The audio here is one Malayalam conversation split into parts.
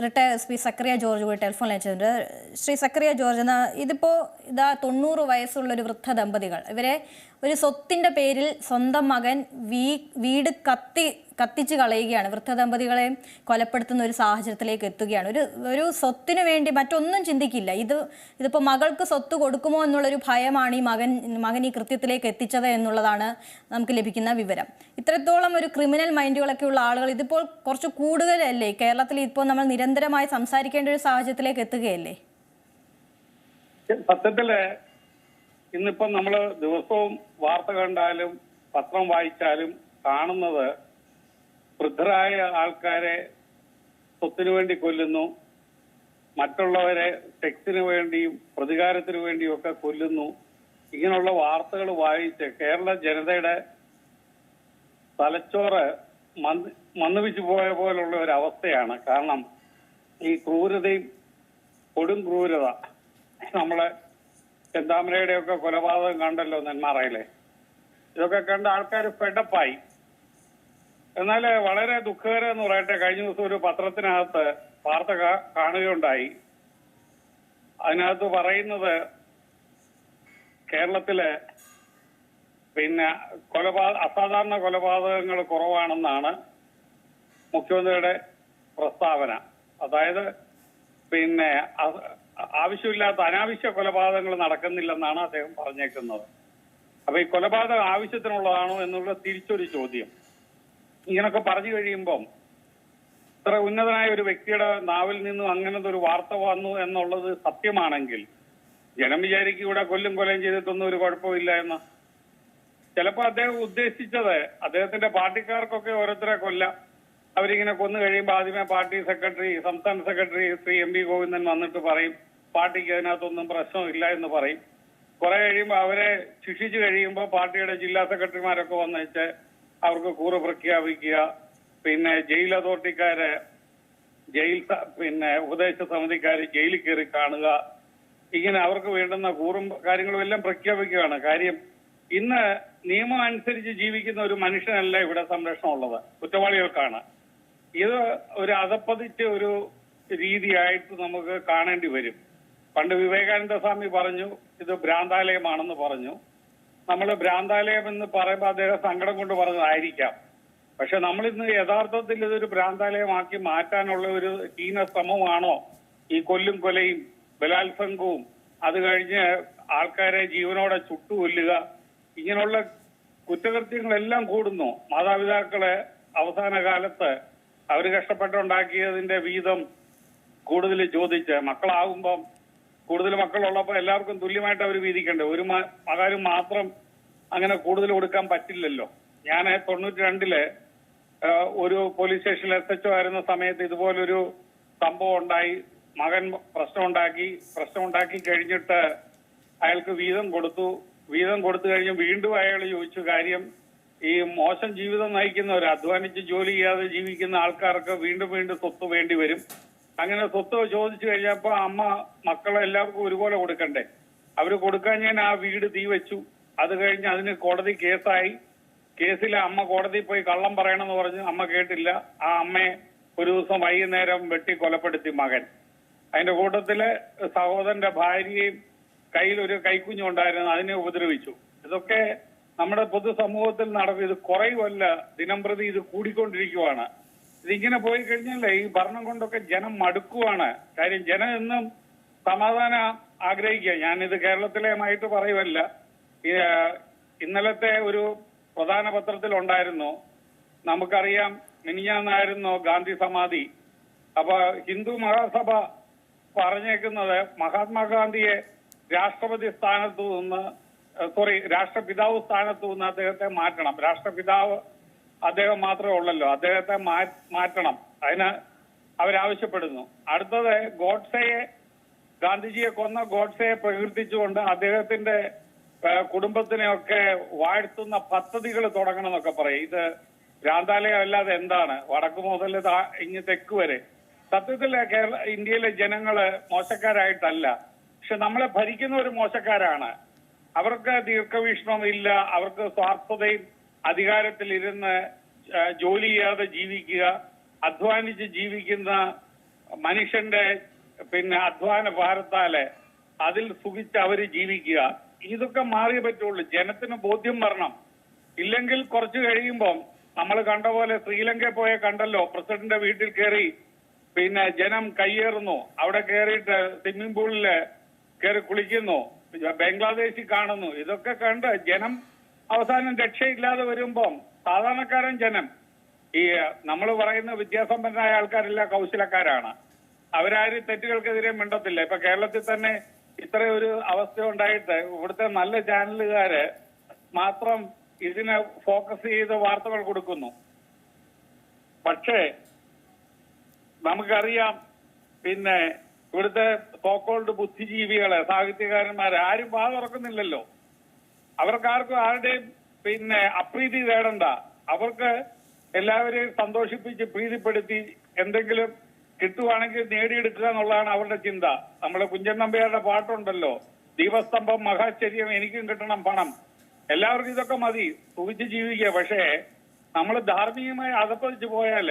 Retire S P Zacharia George കൂടി ടെലിഫോൺ അയച്ചിട്ടുണ്ട് ശ്രീ സക്രിയ ജോർജ് ഇതിപ്പോൾ ഇതാ തൊണ്ണൂറ് വയസ്സുള്ള ഒരു വൃദ്ധ ദമ്പതികൾ ഇവരെ ഒരു സ്വത്തിന്റെ പേരിൽ സ്വന്തം മകൻ വീ വീട് കത്തി കത്തിച്ച് കളയുകയാണ്. വൃദ്ധ ദമ്പതികളെ കൊലപ്പെടുത്തുന്ന ഒരു സാഹചര്യത്തിലേക്ക് എത്തുകയാണ്. ഒരു ഒരു സ്വത്തിന് വേണ്ടി മറ്റൊന്നും ചിന്തിക്കില്ല. ഇത് ഇതിപ്പോൾ മകൾക്ക് സ്വത്ത് കൊടുക്കുമോ എന്നുള്ളൊരു ഭയമാണ് ഈ മകൻ മകൻ ഈ കൃത്യത്തിലേക്ക് എത്തിച്ചത് എന്നുള്ളതാണ് നമുക്ക് ലഭിക്കുന്ന വിവരം. ഇത്രത്തോളം ഒരു ക്രിമിനൽ മൈൻഡുകളൊക്കെ ഉള്ള ആളുകൾ ഇതിപ്പോൾ കുറച്ച് കൂടുതലല്ലേ? കേരളത്തിൽ ഇപ്പോൾ നമ്മൾ നിരന്തരമായി സംസാരിക്കേണ്ട ഒരു സാഹചര്യത്തിലേക്ക് എത്തുകയല്ലേ? സത്യത്തിൽ ഇന്നിപ്പം നമ്മൾ ദിവസവും വാർത്ത കണ്ടാലും പത്രം വായിച്ചാലും കാണുന്നത് വൃദ്ധരായ ആൾക്കാരെ സ്വത്തിനു വേണ്ടി കൊല്ലുന്നു. മറ്റുള്ളവരെ സെക്സിന് വേണ്ടിയും പ്രതികാരത്തിന് വേണ്ടിയും ഒക്കെ കൊല്ലുന്നു. ഇങ്ങനെയുള്ള വാർത്തകൾ വായിച്ച് കേരള ജനതയുടെ തലച്ചോറ് മന്ദ മന്ദപിച്ചു പോയ പോലുള്ള ഒരു അവസ്ഥയാണ്. കാരണം ഈ ക്രൂരതയും കൊടും ക്രൂരത നമ്മളെ ചെന്താമരയുടെ ഒക്കെ കൊലപാതകം കണ്ടല്ലോ നെന്മാറയിലെ. ഇതൊക്കെ കണ്ട ആൾക്കാർ ഫെഡപ്പായി എന്നാൽ വളരെ ദുഃഖകരം എന്ന് പറയട്ടെ കഴിഞ്ഞ ദിവസം ഒരു പത്രത്തിനകത്ത് വാർത്ത കാണുകയുണ്ടായി. അതിനകത്ത് പറയുന്നത് കേരളത്തിലെ പിന്നെ കൊലപാത അസാധാരണ കൊലപാതകങ്ങൾ കുറവാണെന്നാണ് മുഖ്യമന്ത്രിയുടെ പ്രസ്താവന. അതായത് പിന്നെ ആവശ്യമില്ലാത്ത അനാവശ്യ കൊലപാതകങ്ങൾ നടക്കുന്നില്ലെന്നാണ് അദ്ദേഹം പറഞ്ഞേക്കുന്നത്. അപ്പൊ ഈ കൊലപാതകം ആവശ്യത്തിനുള്ളതാണോ എന്നുള്ള തിരിച്ചൊരു ചോദ്യം. ഇങ്ങനൊക്കെ പറഞ്ഞു കഴിയുമ്പം ഇത്ര ഉന്നതനായ ഒരു വ്യക്തിയുടെ നാവിൽ നിന്നും അങ്ങനത്തെ ഒരു വാർത്ത വന്നു എന്നുള്ളത് സത്യമാണെങ്കിൽ ജനം വിചാരിക്കും ഇവിടെ കൊല്ലും കൊലയും ചെയ്തിട്ടൊന്നും ഒരു കുഴപ്പമില്ല എന്ന്. ചിലപ്പോ അദ്ദേഹം ഉദ്ദേശിച്ചത് അദ്ദേഹത്തിന്റെ പാർട്ടിക്കാർക്കൊക്കെ ഓരോരുത്തരെ കൊല്ലാം. അവരിങ്ങനെ കൊന്നു കഴിയുമ്പോൾ ആദ്യമേ പാർട്ടി സെക്രട്ടറി സംസ്ഥാന secretary Shri M P Govindan വന്നിട്ട് പറയും പാർട്ടിക്ക് അതിനകത്തൊന്നും പ്രശ്നമില്ല എന്ന് പറയും. കുറെ കഴിയുമ്പോൾ അവരെ ശിക്ഷിച്ചു കഴിയുമ്പോൾ പാർട്ടിയുടെ ജില്ലാ സെക്രട്ടറിമാരൊക്കെ വന്നിട്ട് അവർക്ക് കൂറ് പ്രഖ്യാപിക്കുക. പിന്നെ ജയിൽ അതോറിറ്റിക്കാരെ ജയിൽ പിന്നെ ഉപദേശ സമിതിക്കാർ ജയിലിൽ കയറി കാണുക. ഇങ്ങനെ അവർക്ക് വേണ്ടുന്ന കൂറും കാര്യങ്ങളും എല്ലാം പ്രഖ്യാപിക്കുകയാണ്. കാര്യം ഇന്ന് നിയമം അനുസരിച്ച് ജീവിക്കുന്ന ഒരു മനുഷ്യനല്ല ഇവിടെ സംരക്ഷണം ഉള്ളത്. കുറ്റവാളികൾക്കാണ്. ഇത് ഒരു അതപ്പതിച്ച ഒരു രീതിയായിട്ട് നമുക്ക് കാണേണ്ടി വരും. പണ്ട് വിവേകാനന്ദ സ്വാമി പറഞ്ഞു ഇത് ഭ്രാന്താലയമാണെന്ന് പറഞ്ഞു. നമ്മൾ ഭ്രാന്താലയം എന്ന് പറയുമ്പോൾ അദ്ദേഹം സങ്കടം കൊണ്ട് പറഞ്ഞതായിരിക്കാം പക്ഷെ നമ്മൾ ഇന്ന് യഥാർത്ഥത്തിൽ ഇതൊരു ഭ്രാന്താലയമാക്കി മാറ്റാനുള്ള ഒരു ഹീന ശ്രമമാണോ? ഈ കൊല്ലും കൊലയും ബലാത്സംഗവും അത് കഴിഞ്ഞ് ആൾക്കാരെ ജീവനോടെ ചുട്ടുകൊല്ലുക ഇങ്ങനെയുള്ള കുറ്റകൃത്യങ്ങളെല്ലാം കൂടുന്നു. മാതാപിതാക്കളെ അവസാന കാലത്ത് അവർ കഷ്ടപ്പെട്ടുണ്ടാക്കിയതിന്റെ വീതം കൂടുതൽ ചോദിച്ച് മക്കളാകുമ്പം കൂടുതൽ മക്കളുള്ളപ്പോൾ എല്ലാവർക്കും തുല്യമായിട്ട് അവർ വീതിക്കണ്ടേ? ഒരു മ- മാത്രം അങ്ങനെ കൂടുതൽ കൊടുക്കാൻ പറ്റില്ലല്ലോ. ഞാൻ തൊണ്ണൂറ്റി രണ്ടിൽ ഒരു പോലീസ് സ്റ്റേഷനിൽ എസ് എച്ച് ആയിരുന്ന സമയത്ത് ഇതുപോലൊരു സംഭവം ഉണ്ടായി. മകൻ പ്രശ്നം ഉണ്ടാക്കി പ്രശ്നം ഉണ്ടാക്കി കഴിഞ്ഞിട്ട് അയാൾക്ക് വീതം കൊടുത്തു. വീതം കൊടുത്തു കഴിഞ്ഞ് വീണ്ടും അയാൾ ചോദിച്ചു കാര്യം ഈ മോശം ജീവിതം നയിക്കുന്നവർ അധ്വാനിച്ച് ജോലി ചെയ്യാതെ ജീവിക്കുന്ന ആൾക്കാർക്ക് വീണ്ടും വീണ്ടും സ്വത്ത് വേണ്ടി വരും. അങ്ങനെ സ്വത്ത് ചോദിച്ചു കഴിഞ്ഞപ്പോ അമ്മ മക്കളെ എല്ലാവർക്കും ഒരുപോലെ കൊടുക്കണ്ടേ? അവർ കൊടുക്കാൻ ഞാൻ ആ വീട് തീ വെച്ചു. അത് കഴിഞ്ഞ് അതിന് കോടതി കേസായി. കേസിൽ അമ്മ കോടതിയിൽ പോയി കള്ളം പറയണമെന്ന് പറഞ്ഞ് അമ്മ കേട്ടില്ല. ആ അമ്മയെ ഒരു ദിവസം വൈകുന്നേരം വെട്ടി കൊലപ്പെടുത്തി മകൻ. അതിന്റെ കൂട്ടത്തിൽ സഹോദരന്റെ ഭാര്യയും കയ്യിൽ ഒരു കൈക്കുഞ്ഞുണ്ടായിരുന്നു അതിനെ ഉപദ്രവിച്ചു. ഇതൊക്കെ നമ്മുടെ പൊതുസമൂഹത്തിൽ നടന്നത് ഇത് കുറയുമല്ല. ദിനം പ്രതി ഇത് കൂടിക്കൊണ്ടിരിക്കുവാണ്. ഇതിങ്ങനെ പോയി കഴിഞ്ഞാൽ ഈ ഭരണം കൊണ്ടൊക്കെ ജനം മടുക്കുവാണ്. കാര്യം ജനം എന്നും സമാധാനം ആഗ്രഹിക്കുക. ഞാനിത് കേരളത്തിലെമായിട്ട് പറയുമല്ല ഇന്നലത്തെ ഒരു പ്രധാന പത്രത്തിൽ ഉണ്ടായിരുന്നു നമുക്കറിയാം മിനിഞ്ഞാന്നായിരുന്നു ഗാന്ധി സമാധി. അപ്പൊ ഹിന്ദു മഹാസഭ പറഞ്ഞേക്കുന്നത് മഹാത്മാഗാന്ധിയെ രാഷ്ട്രപതി സ്ഥാനത്തു നിന്ന് സോറി രാഷ്ട്രപിതാവ് സ്ഥാനത്തു നിന്ന് അദ്ദേഹത്തെ മാറ്റണം. രാഷ്ട്രപിതാവ് അദ്ദേഹം മാത്രമേ ഉള്ളല്ലോ. അദ്ദേഹത്തെ മാറ്റണം. അതിന് അവരാവശ്യപ്പെടുന്നു. അടുത്തത് ഗോഡ്സയെ ഗാന്ധിജിയെ കൊന്ന ഗോഡ്സയെ പ്രകീർത്തിച്ചുകൊണ്ട് അദ്ദേഹത്തിന്റെ കുടുംബത്തിനെയൊക്കെ വാഴ്ത്തുന്ന പദ്ധതികൾ തുടങ്ങണം എന്നൊക്കെ പറയും. ഇത് ഭ്രാന്താലയം അല്ലാതെ എന്താണ്? വടക്ക് മുതൽ ഇങ്ങ് തെക്ക് വരെ. സത്യത്തിൽ കേരള ഇന്ത്യയിലെ ജനങ്ങൾ മോശക്കാരായിട്ടല്ല. പക്ഷെ നമ്മളെ ഭരിക്കുന്നവർ മോശക്കാരാണ്. അവർക്ക് ദീർഘവീക്ഷണം ഇല്ല അവർക്ക് സ്വാർത്ഥതയും ഏഹ്, ജോലി ചെയ്യാതെ ജീവിക്കുക അധ്വാനിച്ച് ജീവിക്കുന്ന മനുഷ്യന്റെ പിന്നെ അധ്വാന ഭാരത്താൽ അതിൽ സുഖിച്ച് അവർ ജീവിക്കുക. ഇതൊക്കെ മാറിയേ പറ്റുള്ളൂ. ജനത്തിന് ബോധ്യം വരണം. ഇല്ലെങ്കിൽ കുറച്ച് കഴിയുമ്പം നമ്മൾ കണ്ട പോലെ ശ്രീലങ്കയിൽ പോയ കണ്ടല്ലോ പ്രസിഡന്റിന്റെ വീട്ടിൽ കയറി പിന്നെ ജനം കയ്യേറുന്നു. അവിടെ കയറിയിട്ട് സ്വിമ്മിംഗ് പൂളിൽ കയറി കുളിക്കുന്നു. ബംഗ്ലാദേശിൽ കാണുന്നു. ഇതൊക്കെ കണ്ട് ജനം അവസാനം രക്ഷയില്ലാതെ വരുമ്പം സാധാരണക്കാരൻ ജനം ഈ നമ്മൾ പറയുന്ന വിദ്യാസമ്പന്നരായ ആൾക്കാരെല്ലാം കൗശലക്കാരാണ്. അവരാരും തെറ്റുകൾക്കെതിരെ മിണ്ടത്തില്ല. ഇപ്പൊ കേരളത്തിൽ തന്നെ ഇത്ര ഒരു അവസ്ഥ ഉണ്ടായിട്ട് ഇവിടുത്തെ നല്ല ചാനലുകാര് മാത്രം ഇതിനെ ഫോക്കസ് ചെയ്ത് വാർത്തകൾ കൊടുക്കുന്നു. പക്ഷേ നമുക്കറിയാം പിന്നെ ഇവിടുത്തെ സോക്കോൾഡ് ബുദ്ധിജീവികളെ സാഹിത്യകാരന്മാരെ ആരും വാ തുറക്കുന്നില്ലല്ലോ അവർക്കാർക്കും ആരുടെയും പിന്നെ അപ്രീതി തേടണ്ട അവർക്ക് എല്ലാവരെയും സന്തോഷിപ്പിച്ച് പ്രീതിപ്പെടുത്തി എന്തെങ്കിലും കിട്ടുവാണെങ്കിൽ നേടിയെടുക്കുക എന്നുള്ളതാണ് അവരുടെ ചിന്ത. നമ്മുടെ കുഞ്ചൻ നമ്പ്യാരുടെ പാട്ടുണ്ടല്ലോ ദീപസ്തംഭം മഹാശ്ചര്യം എനിക്കും കിട്ടണം പണം. എല്ലാവർക്കും ഇതൊക്കെ മതി സുഖിച്ച് ജീവിക്കുക. പക്ഷേ നമ്മൾ ധാർമ്മികമായി അതപ്പതിച്ചു പോയാൽ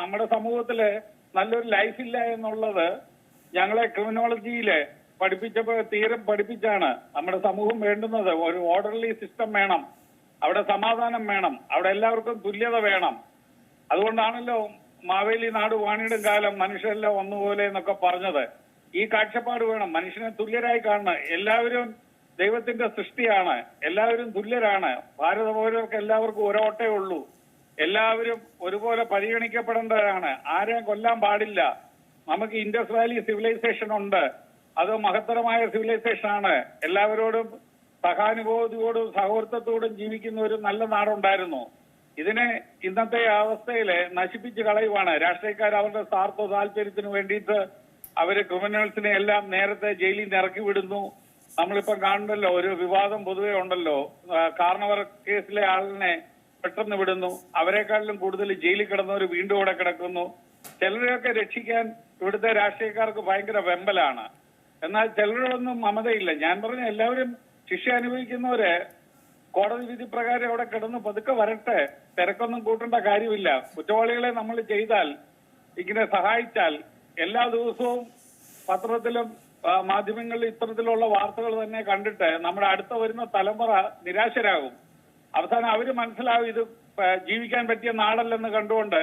നമ്മുടെ സമൂഹത്തിൽ നല്ലൊരു ലൈഫ് ഇല്ല എന്നുള്ളത് ഞങ്ങളെ ക്രിമിനോളജിയിൽ പഠിപ്പിച്ചപ്പോ തീരെ പഠിപ്പിച്ചാണ് നമ്മുടെ സമൂഹം വേണ്ടുന്നത്. ഒരു ഓർഡർലി സിസ്റ്റം വേണം. അവിടെ സമാധാനം വേണം. അവിടെ എല്ലാവർക്കും തുല്യത വേണം. അതുകൊണ്ടാണല്ലോ മാവേലി നാട് വാണിടും കാലം മനുഷ്യരെല്ലാം ഒന്നുപോലെ എന്നൊക്കെ പറഞ്ഞത്. ഈ കാഴ്ചപ്പാട് വേണം. മനുഷ്യനെ തുല്യരായി കാണണം. എല്ലാവരും ദൈവത്തിന്റെ സൃഷ്ടിയാണ്. എല്ലാവരും തുല്യരാണ്. ഭാരത പൗരർക്ക് എല്ലാവർക്കും ഒരോട്ടേ ഉള്ളൂ. എല്ലാവരും ഒരുപോലെ പരിഗണിക്കപ്പെടേണ്ടവരാണ് ആരെയും കൊല്ലാൻ പാടില്ല. നമുക്ക് ഇൻഡസ് വാലി സിവിലൈസേഷൻ ഉണ്ട്. അത് മഹത്തരമായ സിവിലൈസേഷൻ ആണ് എല്ലാവരോടും സഹാനുഭൂതിയോടും സഹോദരത്വത്തോടും ജീവിക്കുന്ന ഒരു നല്ല നാടുണ്ടായിരുന്നു. ഇതിനെ ഇന്നത്തെ അവസ്ഥയിൽ നശിപ്പിച്ച് കളയുവാണ്. രാഷ്ട്രീയക്കാർ അവരുടെ സ്വാർത്ഥ താല്പര്യത്തിന് വേണ്ടിയിട്ട് അവർ ക്രിമിനൽസിനെ എല്ലാം നേരത്തെ ജയിലിൽ നിന്ന് ഇറക്കി വിടുന്നു. നമ്മളിപ്പം കാണുന്നല്ലോ ഒരു വിവാദം പൊതുവെ ഉണ്ടല്ലോ. കാരണവർ കേസിലെ ആളിനെ പെട്ടെന്ന് വിടുന്നു. അവരെക്കാളിലും കൂടുതൽ ജയിലിൽ കിടന്നവർ വീണ്ടും ഇവിടെ കിടക്കുന്നു. ചിലരെയൊക്കെ രക്ഷിക്കാൻ ഇവിടുത്തെ രാഷ്ട്രീയക്കാർക്ക് ഭയങ്കര വെമ്പലാണ്. എന്നാൽ ചിലരോടൊന്നും മമതയില്ല. ഞാൻ പറഞ്ഞ എല്ലാവരും ശിക്ഷ അനുഭവിക്കുന്നവര് കോടതി വിധി പ്രകാരം അവിടെ കിടന്ന് പതുക്കെ വരട്ടെ തിരക്കൊന്നും കൂട്ടേണ്ട കാര്യമില്ല. കുറ്റവാളികളെ നമ്മൾ ചെയ്താൽ ഇങ്ങനെ സഹായിച്ചാൽ എല്ലാ ദിവസവും പത്രത്തിലും മാധ്യമങ്ങളിൽ ഇത്തരത്തിലുള്ള വാർത്തകൾ തന്നെ കണ്ടിട്ട് നമ്മുടെ അടുത്ത വരുന്ന തലമുറ നിരാശരാകും. അവസാനം അവർ മനസ്സിലാവും ഇത് ജീവിക്കാൻ പറ്റിയ നാടല്ലെന്ന് കണ്ടുകൊണ്ട്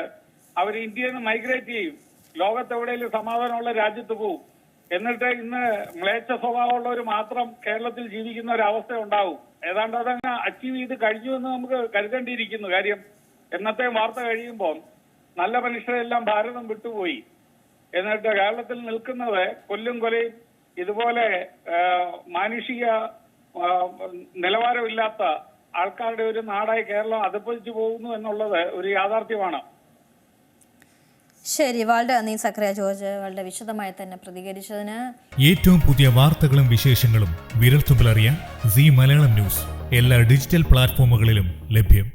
അവർ ഇന്ത്യയിൽ നിന്ന് മൈഗ്രേറ്റ് ചെയ്യും. ലോകത്തെവിടെയെങ്കിലും സമാധാനമുള്ള രാജ്യത്ത് പോവും. എന്നിട്ട് ഇന്ന് മ്ലേച്ഛ സ്വഭാവമുള്ളവർ മാത്രം കേരളത്തിൽ ജീവിക്കുന്ന ഒരു അവസ്ഥ ഉണ്ടാവും. ഏതാണ്ട് അതങ്ങ് അച്ചീവ് ചെയ്ത് കഴിഞ്ഞു എന്ന് നമുക്ക് കരുതേണ്ടിയിരിക്കുന്നു കാര്യം. എന്നത്തെ വാർത്ത കഴിയുമ്പോൾ നല്ല മനുഷ്യരെല്ലാം ഭാരതം വിട്ടുപോയി. എന്നിട്ട് കേരളത്തിൽ നിൽക്കുന്നത് കൊല്ലും കൊലയും ഇതുപോലെ മാനുഷിക നിലവാരമില്ലാത്ത ആൾക്കാരുടെ ഒരു നാടായി കേരളം അതപ്പതിച്ചു പോകുന്നു എന്നുള്ളത് ഒരു യാഥാർത്ഥ്യമാണ്. ശരി വളരെ നന്ദി സക്രിയ ജോർജ് വളരെ വിശദമായി തന്നെ പ്രതികരിച്ചതിന് ഏറ്റവും പുതിയ വാർത്തകളും വിശേഷങ്ങളും വിരൽത്തുമ്പിലറിയാൻ സി മലയാളം ന്യൂസ്. എല്ലാ ഡിജിറ്റൽ പ്ലാറ്റ്ഫോമുകളിലും ലഭ്യം.